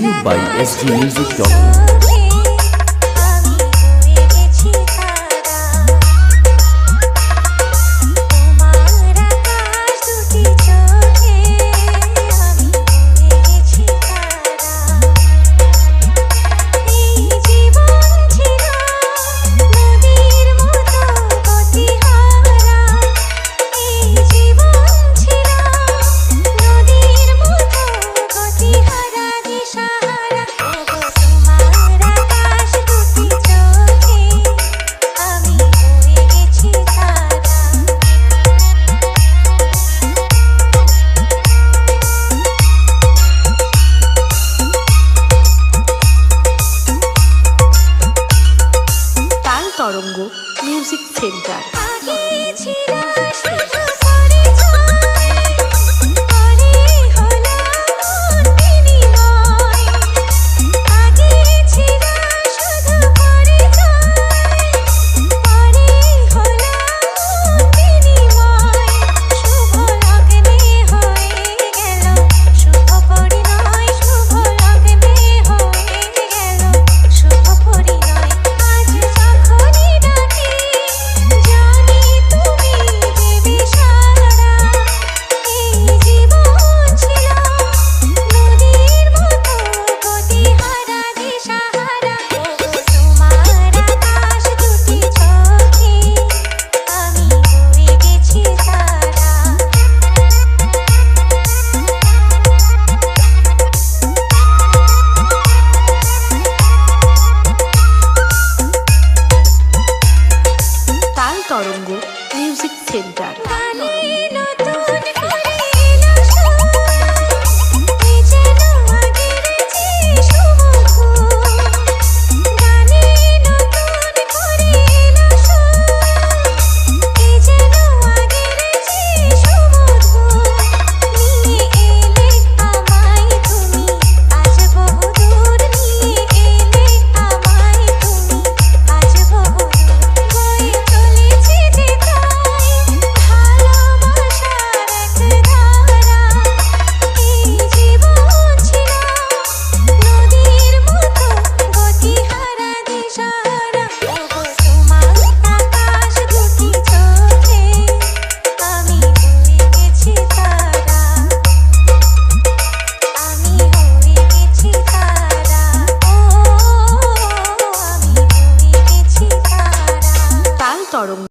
you by sgmusic.com. তরঙ্গ music centre তরঙ্গ